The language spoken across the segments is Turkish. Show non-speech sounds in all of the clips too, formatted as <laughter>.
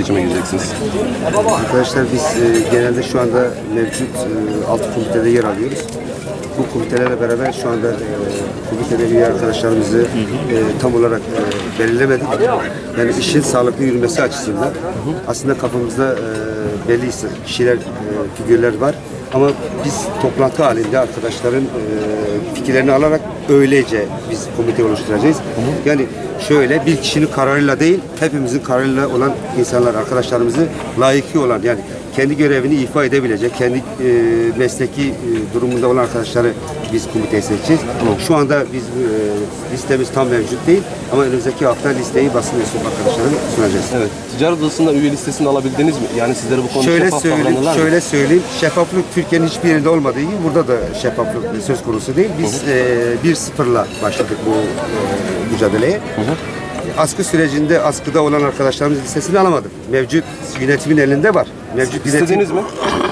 seçime gireceksiniz? Arkadaşlar biz e, genelde şu anda mevcut e, altı komitede yer alıyoruz. Bu komitelerle beraber şu anda e, komitede üye arkadaşlarımızı e, tam olarak e, belirlemedik. Yani işin sağlıklı yürümesi açısından aslında kafamızda e, belli kişiler, e, figürler var. Ama biz toplantı halinde arkadaşların e, fikirlerini alarak öylece biz komite oluşturacağız. Yani şöyle bir kişinin kararıyla değil, hepimizin kararıyla olan insanlar, arkadaşlarımızı layıkı olan yani kendi görevini ifa edebilecek, kendi e, mesleki e, durumunda olan arkadaşları biz komiteye seçeceğiz. Şu anda biz e, listemiz tam mevcut değil ama önümüzdeki hafta listeyi basın mensup arkadaşlarına sunacağız. Evet. Ticaret odasında üye listesini alabildiniz mi? Yani sizlere bu konuda Şöyle şeffaf söyleyeyim, davranırlar mı? şöyle söyleyeyim. Şeffaflık Türkiye'nin hiçbir yerinde olmadığı gibi burada da şeffaflık söz konusu değil. Biz e, bir sıfırla başladık bu e, mücadeleye. Askı sürecinde askıda olan arkadaşlarımız listesini alamadık. Mevcut yönetimin elinde var. Mevcut İstediniz mi?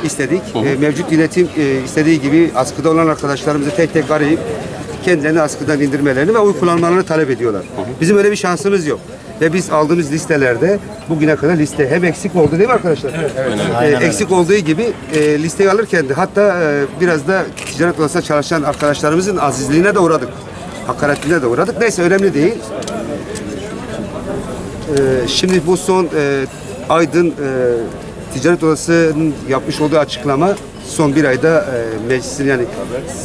İstedik. E, mevcut yönetim e, istediği gibi askıda olan arkadaşlarımızı tek tek arayıp kendilerini askıdan indirmelerini ve oy kullanmalarını talep ediyorlar. Bizim öyle bir şansımız yok. Ve biz aldığımız listelerde bugüne kadar liste hem eksik oldu değil mi arkadaşlar? Evet. eksik olduğu gibi e, listeyi alırken de hatta e, biraz da ticaret odasında çalışan arkadaşlarımızın azizliğine de uğradık. Hakaretine de uğradık. Neyse önemli değil. E, şimdi bu son e, Aydın e, Ticaret Odası'nın yapmış olduğu açıklama son bir ayda e, meclisin yani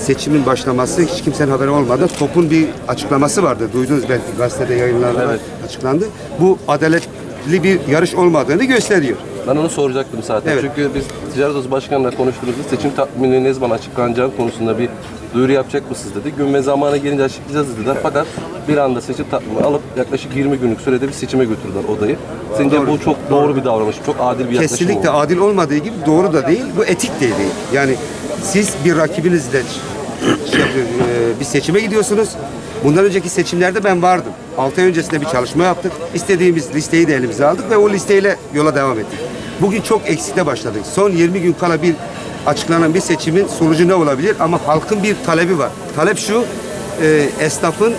seçimin başlaması hiç kimsenin haberi olmadan topun bir açıklaması vardı. Duydunuz belki gazetede yayınlandı açıklandı. Bu adaletli bir yarış olmadığını gösteriyor. Ben onu soracaktım zaten. Evet. Çünkü biz Ticaret Odası Başkanı'yla konuştuğumuzda seçim takviminin ne zaman açıklanacağı konusunda bir duyuru yapacak mısınız dedi. Gün ve zamanı gelince açıklayacağız dediler. Fakat bir anda seçim takvimi alıp yaklaşık 20 günlük sürede bir seçime götürdüler odayı. Sence bu çok doğru bir davranış, çok adil bir yaklaşım Kesinlikle oldu. adil olmadığı gibi doğru da değil. Bu etik de değil. Yani siz bir rakibinizle şey yapıyor, e, bir seçime gidiyorsunuz. Bundan önceki seçimlerde ben vardım. 6 ay öncesinde bir çalışma yaptık. İstediğimiz listeyi de elimize aldık ve o listeyle yola devam ettik. Bugün çok eksikte başladık. Son 20 gün kala bir açıklanan bir seçimin sonucu ne olabilir? Ama halkın bir talebi var. Talep şu, e, esnafın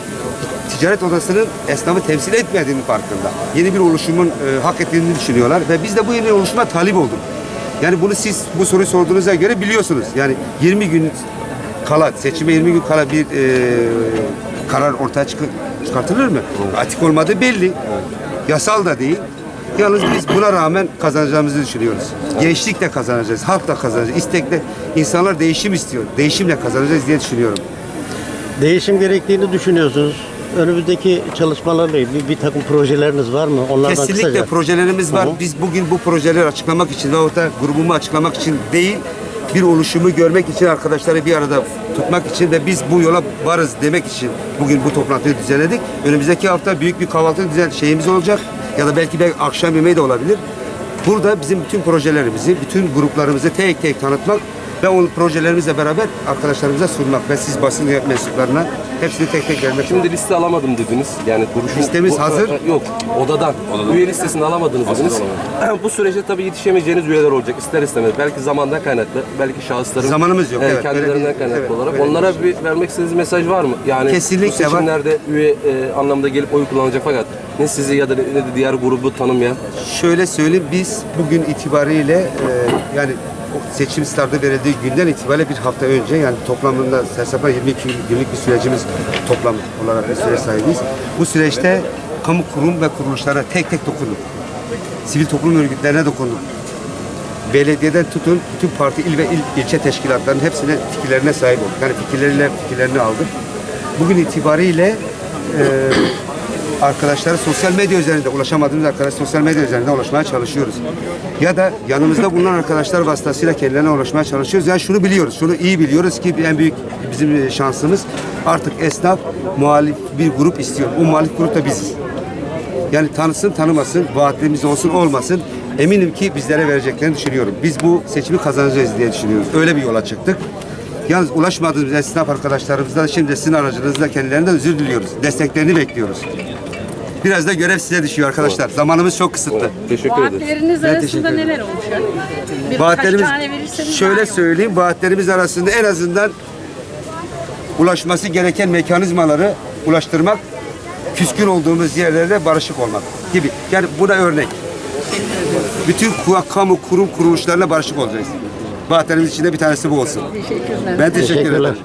ticaret odasının esnafı temsil etmediğinin farkında. Yeni bir oluşumun e, hak ettiğini düşünüyorlar ve biz de bu yeni oluşuma talip olduk. Yani bunu siz bu soruyu sorduğunuza göre biliyorsunuz. Yani 20 gün kala, seçime 20 gün kala bir e, karar ortaya çıkı- çıkartılır mı? Atik olmadığı belli. Yasal da değil. Yalnız biz buna rağmen kazanacağımızı düşünüyoruz. Gençlik de kazanacağız, halk da kazanacak. İstekle insanlar değişim istiyor. Değişimle kazanacağız diye düşünüyorum. Değişim gerektiğini düşünüyorsunuz. Önümüzdeki çalışmalarla ilgili bir takım projeleriniz var mı? Onlardan Kesinlikle kısaca. projelerimiz var. Hı hı. Biz bugün bu projeleri açıklamak için ve orada grubumu açıklamak için değil, bir oluşumu görmek için arkadaşları bir arada tutmak için ve biz bu yola varız demek için bugün bu toplantıyı düzenledik. Önümüzdeki hafta büyük bir kahvaltı düzen şeyimiz olacak ya da belki belki akşam yemeği de olabilir. Burada bizim bütün projelerimizi, bütün gruplarımızı tek tek tanıtmak ve o projelerimizle beraber arkadaşlarımıza sunmak ve siz basın mensuplarına hepsini tek tek vermek Şimdi liste alamadım dediniz. Yani duruşun... Listemiz hazır. Yok, odadan. Üye listesini alamadınız dediniz. <clears throat> bu süreçte tabii yetişemeyeceğiniz üyeler olacak ister istemez. Belki zamandan kaynaklı, belki şahısların... Zamanımız yok, e, evet. Kendilerinden Öyle bir- kaynaklı evet, olarak. Onlara bir vermek istediğiniz mesaj var mı? Yani Kesinlikle bu var. seçimlerde üye e, anlamda gelip oy kullanacak fakat ne sizi ya da ne de diğer grubu tanımayan Şöyle söyleyeyim biz bugün itibariyle e, yani seçim startı verildiği günden itibariyle bir hafta önce yani toplamında hesapla 22 günlük bir sürecimiz toplam olarak bir süre sahibiz. Bu süreçte kamu kurum ve kuruluşlara tek tek dokunduk. Sivil toplum örgütlerine dokunduk. Belediyeden tutun bütün parti il ve il, ilçe teşkilatlarının hepsine fikirlerine sahip olduk. Yani fikirleriyle fikirlerini aldık. Bugün itibariyle e, arkadaşlara sosyal medya üzerinde ulaşamadığımız arkadaş sosyal medya üzerinde ulaşmaya çalışıyoruz. Ya da yanımızda bulunan arkadaşlar vasıtasıyla kendilerine ulaşmaya çalışıyoruz. Yani şunu biliyoruz, şunu iyi biliyoruz ki en büyük bizim şansımız artık esnaf muhalif bir grup istiyor. O muhalif grup da biziz. Yani tanısın tanımasın, vaatlerimiz olsun olmasın eminim ki bizlere vereceklerini düşünüyorum. Biz bu seçimi kazanacağız diye düşünüyoruz. Öyle bir yola çıktık. Yalnız ulaşmadığımız esnaf arkadaşlarımızdan şimdi sizin aracınızla kendilerinden özür diliyoruz. Desteklerini bekliyoruz. Biraz da görev size düşüyor arkadaşlar. Zamanımız çok kısıtlı. teşekkür ederiz. Vaatleriniz arasında teşekkür ederim. neler olacak? Birkaç Vaatlerimiz tane verirseniz daha şöyle olur. söyleyeyim. Vaatlerimiz arasında en azından ulaşması gereken mekanizmaları ulaştırmak, küskün olduğumuz yerlerde barışık olmak gibi. Yani bu da örnek. bütün ku- kamu kurum kuruluşlarına barışık olacağız. Vaatlerimiz içinde bir tanesi bu olsun. Teşekkürler. Ben teşekkür Teşekkürler. ederim.